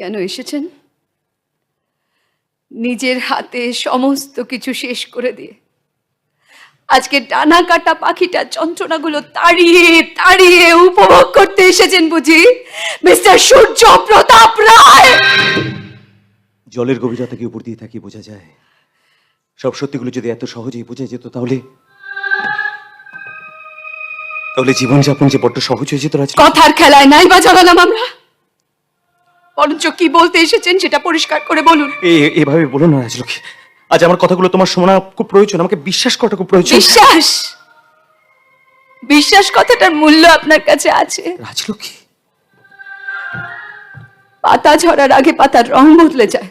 কেন এসেছেন? নিজের হাতে সমস্ত কিছু শেষ করে দিয়ে। আজকে ডানা কাটা পাখিটার যন্ত্রণাগুলো তাড়িয়ে তাড়িয়ে উপভোগ করতে এসেছেন বুঝি? মিস্টার সূর্য প্রতাপ রায়! জলের গভীরতাকে উপর দিয়ে থাকি বোঝা যায়। সব সত্যিগুলো যদি এত সহজেই বোঝা যেত তাহলে? তাহলে জীবনযাপন যে বড্ড সহজ হয়ে যেত কথার খেলায় নাই বা জড়ালাম আমরা। বরঞ্চ কি বলতে এসেছেন সেটা পরিষ্কার করে বলুন। এভাবে বলো না রাজলক্ষ্মী। আজ আমার কথাগুলো তোমার শোনা খুব প্রয়োজন আমাকে বিশ্বাস করাটা খুব প্রয়োজন। বিশ্বাস? বিশ্বাস কথাটার মূল্য আপনার কাছে আছে। রাজলক্ষ্মী। পাতা ঝরার আগে পাতার রং বদলে যায়।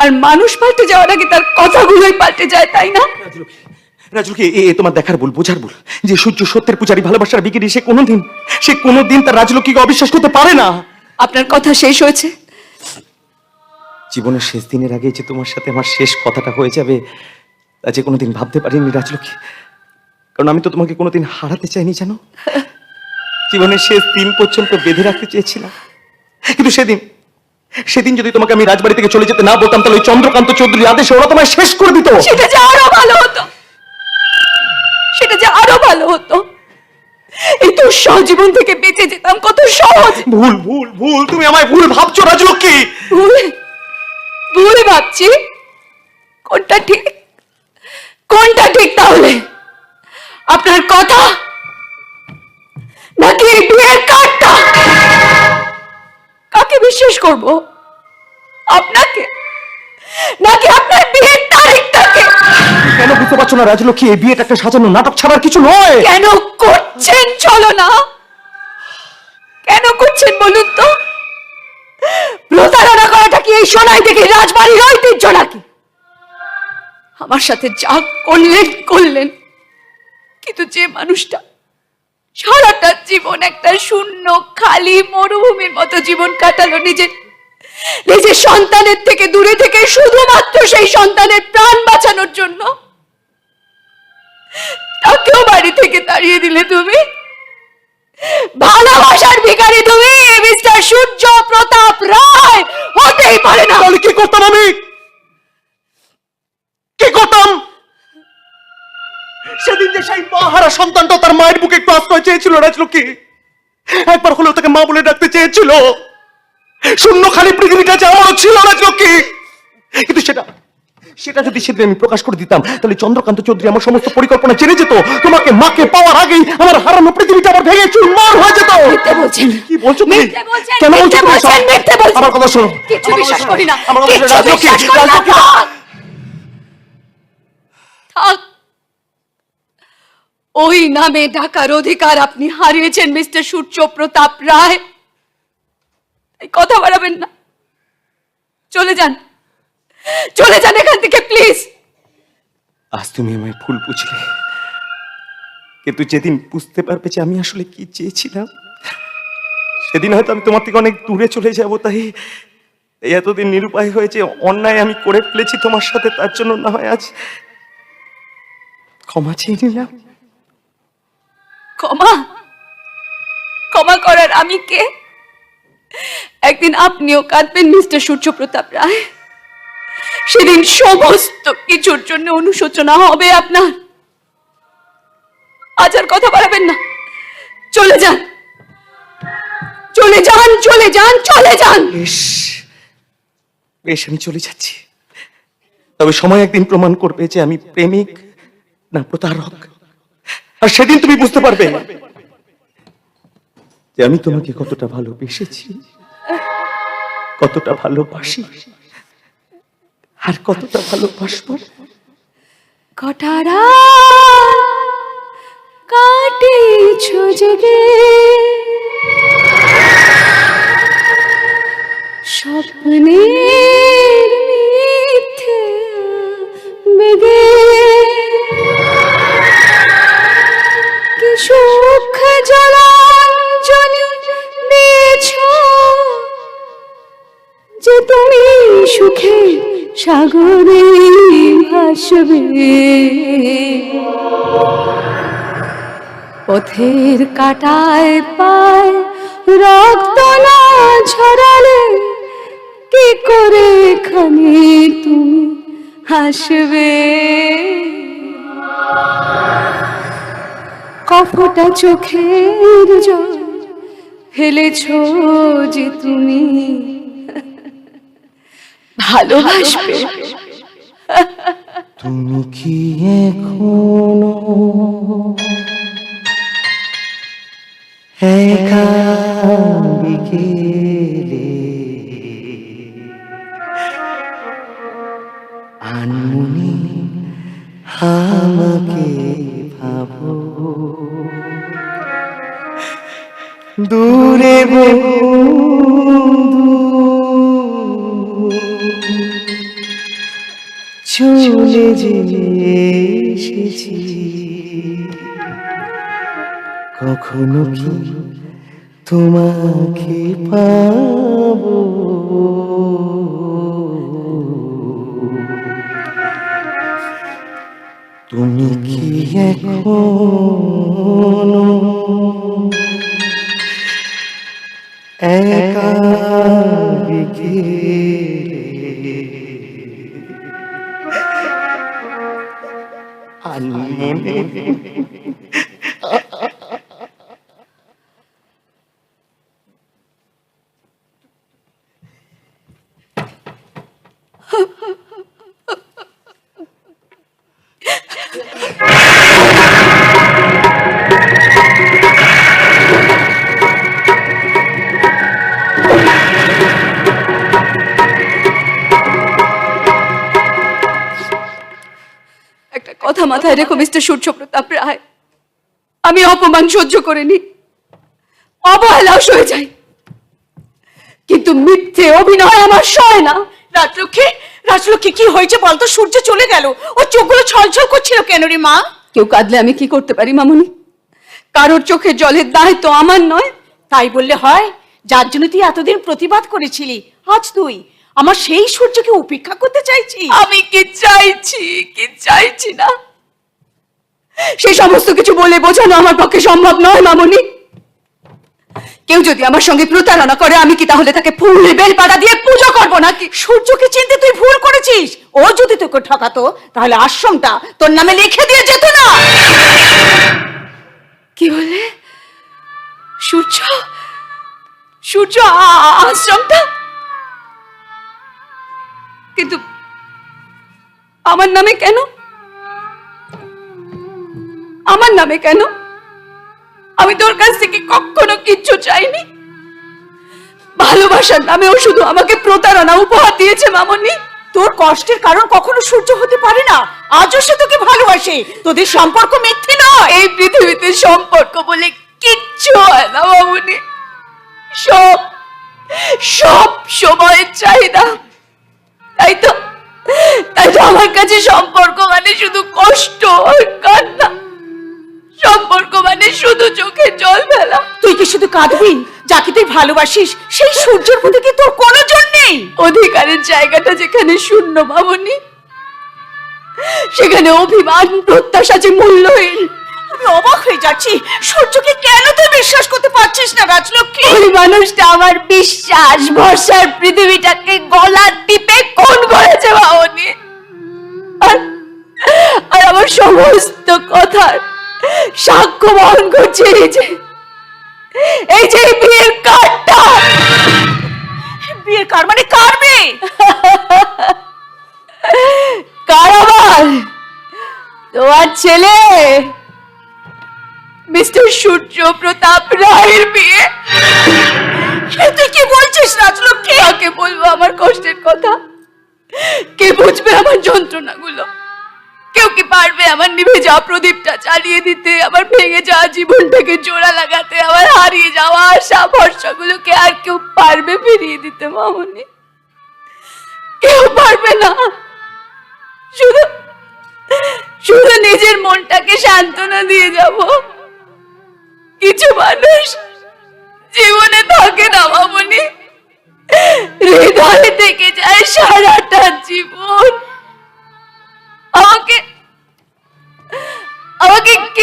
আর মানুষ পাল্টে যাওয়ার আগে তার কথাগুলোই পাল্টে যায় তাই না? এ এ তোমার দেখার ভুল বোঝার ভুল। যে সূর্য সত্যের পূজারী ভালোবাসার বিকিরি সে কোনোদিন সে কোনোদিন তার রাজলক্ষ্মীকে অবিশ্বাস করতে পারে না। আপনার কথা শেষ হয়েছে? জীবনের শেষ দিনের আগে যে তোমার সাথে আমার শেষ কথাটা হয়ে যাবে তা যে কোনোদিন ভাবতে পারিনি রাজলক্ষ্মী। কারণ আমি তো তোমাকে কোনোদিন হারাতে চাইনি জানো? জীবনের শেষ দিন পর্যন্ত বেঁধে রাখতে চেয়েছিলাম। কিন্তু সেদিন সেদিন যদি তোমাকে আমি রাজবাড়ি থেকে চলে যেতে না বলতাম তাহলে ওই চন্দ্রকান্ত চৌধুরী আদেশে ওরা তোমায় শেষ করে দিত। সেটা যে আরও ভালো হতো। সেটা যে আরও ভালো হতো। এই তো সহজীবন থেকে বেঁচে যেতাম কত সহজ। ভুল ভুল ভুল তুমি আমায় ভুল ভাবছ রাজলক্ষ্মী। ভুল ভুল ভাবছি। কোনটা ঠিক? কোনটা ঠিক তাহলে? আপনার কথা? নাকি এই বিয়ের কার্ডটা কাকে বিশ্বাস করব? আপনাকে? বুঝতে পারছ না রাজলক্ষ্মী, এই বিয়েটা একটা সাজানো নাটক ছাড়ার কিছু নয়। কেন করছেন চলো না? কেন করছেন বলুন তো? প্রতারণা করাটা কি এই সোনাই থেকে রাজবাড়ির ঐতিহ্য নাকি? আমার সাথে যা করলেন করলেন। কিন্তু যে মানুষটা সারাটা জীবন একটা শূন্য, খালি মরুভূমির মতো জীবন কাটালো নিজের নিজের সন্তানের থেকে দূরে থেকে শুধুমাত্র সেই সন্তানের প্রাণ বাঁচানোর জন্য। তাকেও বাড়ি থেকে তাড়িয়ে দিলে তুমি? ভালোবাসার ভিখারি তুমি, মিস্টার সূর্য প্রতাপ রায়। হতেই পারে না। তাহলে কি করতাম আমি? কি করতাম? সেদিন যে সেই মাহারা সন্তানটা তার মায়ের বুকে একটু আশ্রয় চেয়েছিল রাজলক্ষ্মী একবার হলেও তাকে মা বলে ডাকতে চেয়েছিল। শূন্য খালি পৃথিবীটা যে আমারও ছিল রাজলক্ষ্মী কিন্তু সেটা সেটা যদি সেদিন আমি প্রকাশ করে দিতাম তাহলে চন্দ্রকান্ত চৌধুরী আমার সমস্ত পরিকল্পনা জেনে যেত। তোমাকে মাকে পাওয়ার আগেই আমার হারানো পৃথিবীটা আমার ভেঙে চুরমার হয়ে যেত। মিথ্যে বলছেন। কি বলছো তুমি? মিথ্যে বলছেন, কেন মিথ্যে বলছেন, মিথ্যে বলছেন। আমার কথা শোনো। কথা বিশ্বাস করি না। আমার কথা শোনো, রাজলক্ষ্মী, বিশ্বাস করি না। রাজলক্ষ্মী, থাক। থাক। ওই নামে ডাকার অধিকার আপনি হারিয়েছেন মিস্টার সূর্য প্রতাপ রায়। এই কথা বাড়াবেন না। চলে যান। চলে যান এখান থেকে প্লিজ আজ তুমি আমায় ভুল বুঝলে। কিন্তু যেদিন বুঝতে পারবে যে আমি আসলে কি চেয়েছিলাম সেদিন হয়তো আমি তোমার থেকে অনেক দূরে চলে যাব তাই এই এতদিন নিরুপায় হয়েছে অন্যায় আমি করে ফেলেছি তোমার সাথে তার জন্য না হয় আজ ক্ষমা চেয়ে নিলাম। ক্ষমা? ক্ষমা করার আমি কে? একদিন আপনিও কাঁদবেন মিস্টার সূর্য প্রতাপ রায়। সেদিন সমস্ত কিছুর জন্য অনুশোচনা হবে আপনার। আজ আর কথা বাড়াবেন না। চলে যান। চলে যান চলে যান চলে যান। বেশ বেশ, আমি চলে যাচ্ছি। তবে সময় একদিন প্রমাণ করবে যে আমি প্রেমিক না প্রতারক। আর সেদিন তুমি বুঝতে পারবে যে আমি তোমাকে কতটা ভালোবেসেছি, কতটা ভালোবাসি। আর কতটা ভালোবাসবো? কটারা কি সুখ দিয়েছ যে তুমি সুখে সাগরে ভাসবে। পথের কাটায় পায় রক্ত না ঝরালে কি করে এখানে তুমি হাসবে? কফটা চোখের জল ফেলেছ যে তুমি ভালোবাসবে। তুমি কি এখনও বিকেলে আনমনি আমাকে ভাবো? দূরে বন্ধু চলে যে এসেছি। কখনো কি তোমাকে পাবো? তুমি কি এখনও একা বিকেলে আনমনে মাথায় রেখো মিস্টার সূর্য প্রতাপ রায়। আমি অপমান সহ্য করে নি অবহেলাও সয়ে যাই। কিন্তু মিথ্যে অভিনয় আমার সয় না। রাজলক্ষ্মী রাজলক্ষ্মী কি হয়েছে বলতো সূর্য চলে গেল। ওর চোখগুলো ছলছল করছিল কেন রে মা? কেউ কাঁদলে আমি কি করতে পারি মামুনি? কারোর চোখে জলের দায় তো আমার নয়। তাই বললে হয় যার জন্য তুই এতদিন প্রতিবাদ করেছিলি। আজ তুই আমার সেই সূর্যকে উপেক্ষা করতে চাইছি আমি কি চাইছি কি চাইছি না? সেই সমস্ত কিছু বলে বোঝানো আমার পক্ষে সম্ভব নয়, মামুনি। কেউ যদি আমার সঙ্গে প্রতারণা করে, আমি কি তাহলে তাকে ফুল বেল পাতা দিয়ে পুজো করব নাকি? সূর্যকে চিনতে তুই ভুল করেছিস। ও যদি তোকে ঠকাতো, তাহলে আশ্রমটা তোর নামে লিখে দিয়ে যেত না। কি বলে সূর্য? সূর্য আশ্রমটা? কিন্তু আমার নামে কেন? আমার নামে কেন? আমি তোর কাছ থেকে কখনো কিচ্ছু চাইনি। ভালোবাসার নামেও শুধু আমাকে প্রতারণা উপহার দিয়েছে মামনি। তোর কষ্টের কারণ কখনো সূর্য হতে পারে না। আজও সে তোকে ভালোবাসে। তোদের সম্পর্ক মিথ্যে নয়। এই পৃথিবীতে সম্পর্ক বলে কিচ্ছু হয় না মামুনি। সব সব সময়ের চাহিদা। তাই তো তাই তো আমার কাছে সম্পর্ক মানে শুধু কষ্ট আর কান্না। সম্পর্ক মানে শুধু চোখে জল ফেলা তুই কি শুধু কাঁদবি? যাকে তুই ভালোবাসিস সেই সূর্যের প্রতি কি তোর কোনো জন নেই? অধিকারের জায়গাটা যেখানে শূন্য ভাবনি সেখানে অভিমান প্রত্যাশা যে মূল্যহীন। আমি অবাক হয়ে যাচ্ছি। সূর্যকে কেন তুই বিশ্বাস করতে পারছিস না রাজলক্ষ্মী? ওই মানুষটা আমার বিশ্বাস ভরসার পৃথিবীটাকে গলার টিপে কোন করেছে ভাবনি। আর আর আমার সমস্ত কথার সাক্ষ্য বহন করছে এই যে এই যে বিয়ের কার্ডটা। বিয়ের কার মানে কার মেয়ে কারাবার তোমার ছেলে মিস্টার সূর্য প্রতাপ রায়ের বিয়ে। তুই কি বলছিস রাজলক্ষ্মী? কাকে বলব আমার কষ্টের কথা? কে বুঝবে আমার যন্ত্রণাগুলো? কেউ কি পারবে আমার নিভে যাওয়া প্রদীপটা চালিয়ে দিতে, আমার ভেঙে যাওয়া জীবনটাকে জোড়া লাগাতে, আমার হারিয়ে যাওয়া আশা, ভরসাগুলোকে আর কেউ পারবে ফিরিয়ে দিতে, মামনি? কেউ পারবে না। শুধু শুধু নিজের মনটাকে সান্ত্বনা দিয়ে যাব। কিছু মানুষ জীবনে থাকে না, মামনি। হৃদয়ে থেকে যায় সারাটা জীবন।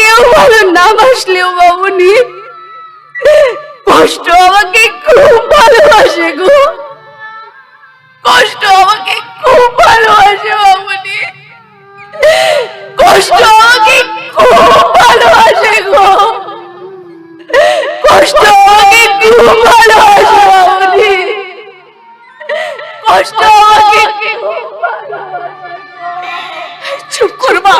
কেউ ভালো না বাসলেও মামনি কষ্ট আমাকে খুব ভালোবাসে গো। কষ্ট আমাকে খুব ভালোবাসে মামনি কষ্ট আমাকে খুব ভালোবাসে গো। কষ্ট আমাকে খুব ভালোবাসে মামনি কষ্ট আমাকে চুপ করবা